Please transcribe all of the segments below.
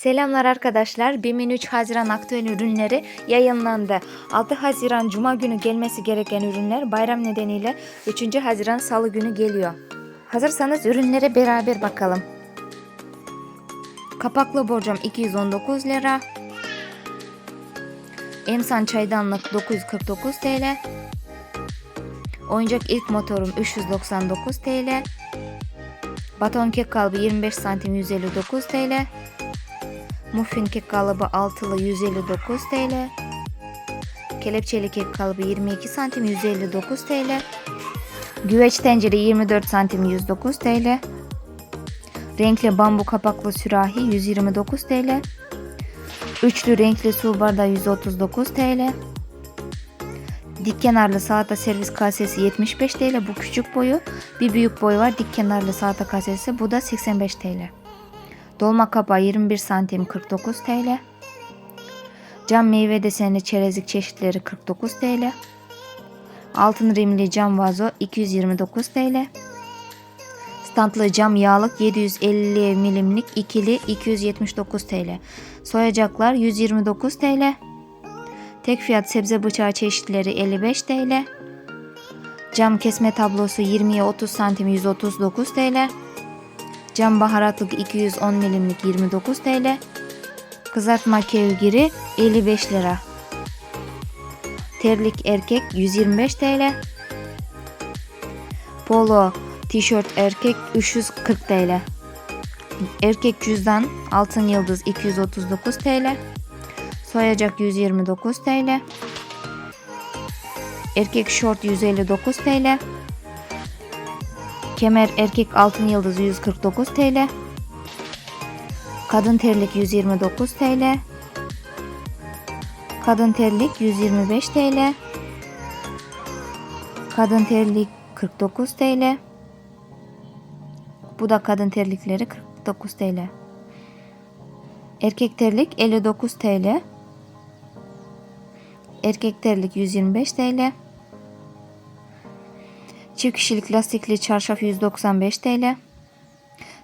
Selamlar arkadaşlar. BİM'in 3 Haziran aktüel ürünleri yayınlandı. 6 Haziran Cuma günü gelmesi gereken ürünler bayram nedeniyle 3. Haziran Salı günü geliyor. Hazırsanız ürünlere beraber bakalım. Kapaklı borcam 219 lira. Emsan çaydanlık 949 TL. Oyuncak ilk motorum 399 TL. Baton kek kalıbı 25 santim 159 TL. Muffin kek kalıbı altılı 159 TL. Kelepçeli kek kalıbı 22 santim 159 TL. Güveç tencere 24 santim 109 TL. Renkli bambu kapaklı sürahi 129 TL. Üçlü renkli su bardağı 139 TL. Dik kenarlı salata servis kasesi 75 TL. Bu küçük boyu. Bir büyük boyu var. Dik kenarlı salata kasesi. Bu da 85 TL. Dolma kapağı 21 santim 49 TL. Cam meyve desenli çerezlik çeşitleri 49 TL. Altın rimli cam vazo 229 TL. Standlı cam yağlık 750 milimlik ikili 279 TL. Soyacaklar 129 TL. Tek fiyat sebze bıçağı çeşitleri 55 TL. Cam kesme tablosu 20'ye 30 santim 139 TL. Cam baharatlık 210 milimlik 29 TL. Kızartma kevgiri 55 lira. Terlik erkek 125 TL. Polo tişört erkek 340 TL. Erkek cüzdan altın yıldız 239 TL. Soyacak 129 TL. Erkek şort 159 TL. Kemer erkek altın yıldız 149 TL. Kadın terlik 129 TL. Kadın terlik 125 TL. Kadın terlik 49 TL. Bu da kadın terlikleri 49 TL. Erkek terlik 59 TL. Erkek terlik 125 TL. Çift kişilik lastikli çarşaf 195 TL.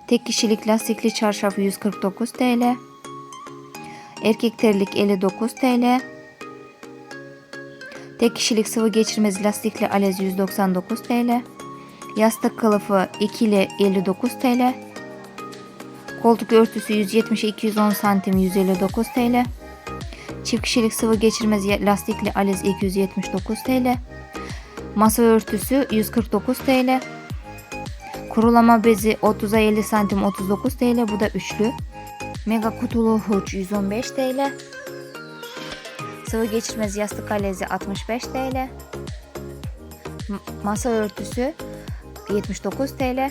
Tek kişilik lastikli çarşaf 149 TL. Erkek terlik 59 TL. Tek kişilik sıvı geçirmez lastikli alez 199 TL. Yastık kılıfı ikili 59 TL. Koltuk örtüsü 170-210 santim 159 TL. Çift kişilik sıvı geçirmez lastikli alez 279 TL. Masa örtüsü 149 TL. Kurulama bezi 30'a 50 santim 39 TL. Bu da üçlü. Mega kutulu hurç 115 TL. Sıvı geçirmez yastık alezi 65 TL. Masa örtüsü 79 TL.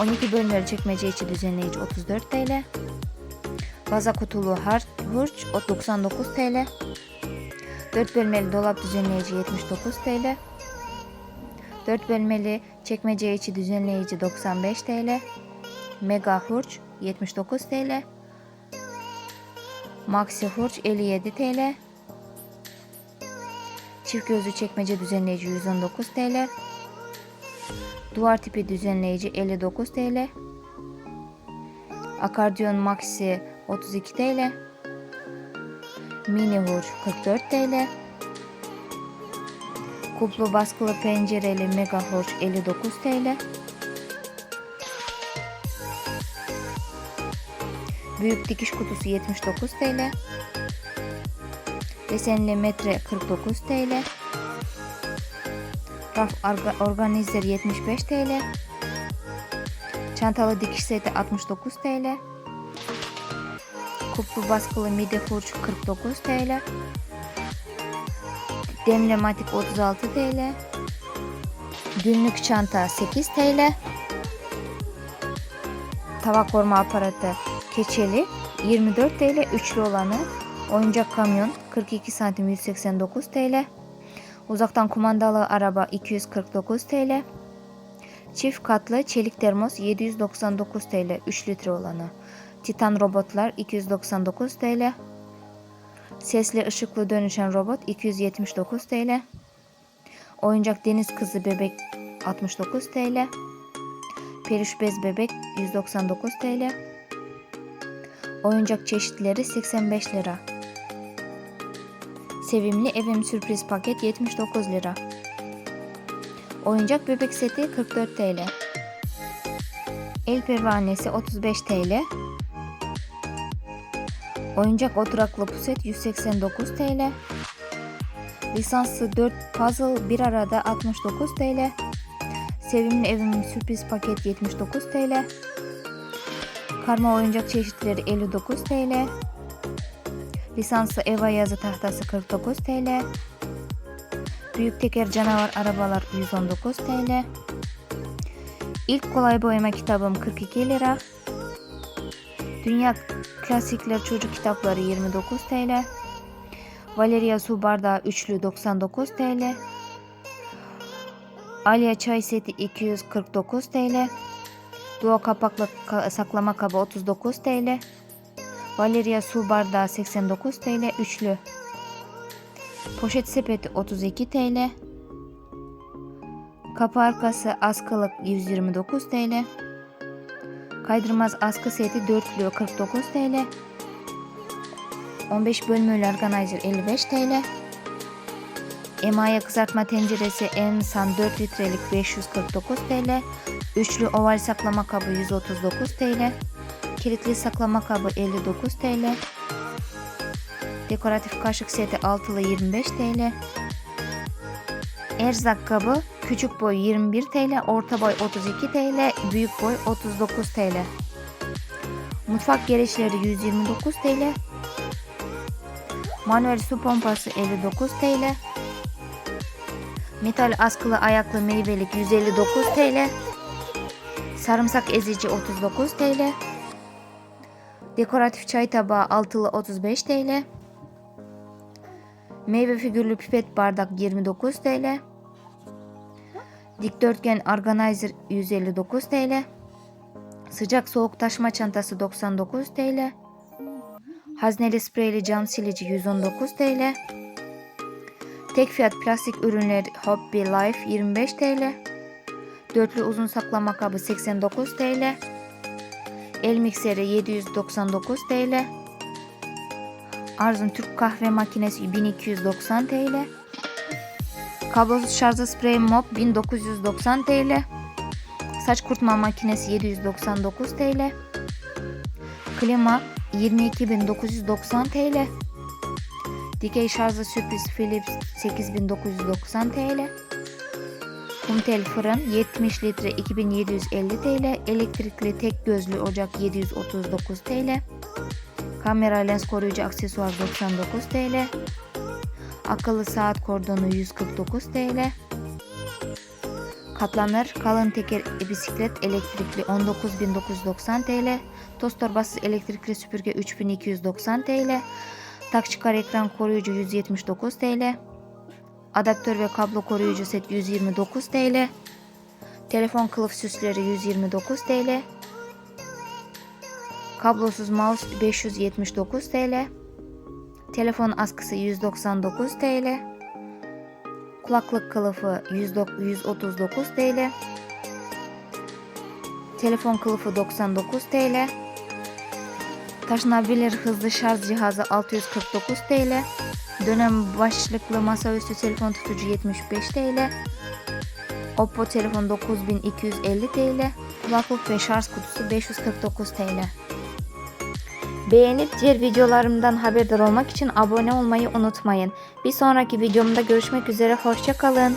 12 bölmeli çekmece içi düzenleyici 34 TL. Vaza kutulu hurç 99 TL. 4 bölmeli dolap düzenleyici 79 TL. 4 bölmeli çekmece içi düzenleyici 95 TL. Mega hurç 79 TL. Maxi hurç 57 TL. Çift gözlü çekmece düzenleyici 119 TL. Duvar tipi düzenleyici 59 TL. Akardiyon Maxi 32 TL. Mini hurç 44 TL. Kuplu baskılı pencereli mega hurç 59 TL. Büyük dikiş kutusu 79 TL. Desenli metre 49 TL. Raf orga- organizer 75 TL. Çantalı dikiş seti 69 TL. Kuplu baskılı midi hurç 49 TL. Demlematik 36 TL. Günlük çanta 8 TL. Tava koruma aparatı keçeli 24 TL üçlü olanı. Oyuncak kamyon 42 santim 189 TL. Uzaktan kumandalı araba 249 TL. Çift katlı çelik termos 799 TL 3 litre olanı. Titan robotlar 299 TL. Sesli ışıklı dönüşen robot 279 TL. Oyuncak deniz kızı bebek 69 TL. Peluş bez bebek 199 TL. Oyuncak çeşitleri 85 lira. Sevimli evim sürpriz paket 79 lira. Oyuncak bebek seti 44 TL. El pervanesi 35 TL. Oyuncak oturaklı puset 189 TL. Lisanslı 4 puzzle bir arada 69 TL. Sevimli evimin sürpriz paket 79 TL. Karma oyuncak çeşitleri 59 TL. Lisanslı Eva yazı tahtası 49 TL. Büyük teker canavar arabalar 119 TL. İlk kolay boyama kitabım 42 lira. Dünya klasikler çocuk kitapları 29 TL. Valeria su bardağı üçlü 99 TL. Alia çay seti 249 TL. Duo kapaklı ka- saklama kabı 39 TL. Valeria su bardağı 89 TL üçlü. Poşet sepeti 32 TL. Kapı arkası askılık 129 TL. Kaydırmaz askı seti dörtlü 49 TL. 15 bölümlü organizer 55 TL. Emaye kızartma tenceresi Ensan 4 litrelik 549 TL. Üçlü oval saklama kabı 139 TL. Kilitli saklama kabı 59 TL. Dekoratif kaşık seti altılı 25 TL. Erzak kabı küçük boy 21 TL, orta boy 32 TL, büyük boy 39 TL. Mutfak gereçleri 129 TL. Manuel su pompası 59 TL. Metal askılı ayaklı meyvelik 159 TL. Sarımsak ezici 39 TL. Dekoratif çay tabağı altılı 35 TL. Meyve figürlü pipet bardak 29 TL. Dikdörtgen organizer 159 TL. Sıcak soğuk taşıma çantası 99 TL. Hazneli spreyli cam silici 119 TL. Tek fiyat plastik ürünler Hobby Life 25 TL. Dörtlü uzun saklama kabı 89 TL. El mikseri 799 TL. Arzum Türk kahve makinesi 1290 TL. Kablosuz şarjlı sprey mop 1990 TL. Saç kurutma makinesi 799 TL. Klima 22.990 TL. Dikey şarjlı sürpriz Philips 8990 TL. Kumtel fırın 70 litre 2750 TL. Elektrikli tek gözlü ocak 739 TL. Kamera lens koruyucu aksesuar 99 TL. Akıllı saat kordonu 149 TL. Katlanır kalın teker bisiklet elektrikli 19.990 TL. Toz torbası elektrikli süpürge 3290 TL. Tak çıkar ekran koruyucu 179 TL. Adaptör ve kablo koruyucu set 129 TL. Telefon kılıf süsleri 129 TL. Kablosuz mouse 579 TL. Telefon askısı 199 TL. Kulaklık kılıfı 139 TL. Telefon kılıfı 99 TL. Taşınabilir hızlı şarj cihazı 649 TL. Dönem başlıklı masaüstü telefon tutucu 75 TL. Oppo telefon 9250 TL. Kulaklık ve şarj kutusu 549 TL. Beğenip diğer videolarımdan haberdar olmak için abone olmayı unutmayın. Bir sonraki videomda görüşmek üzere. Hoşçakalın.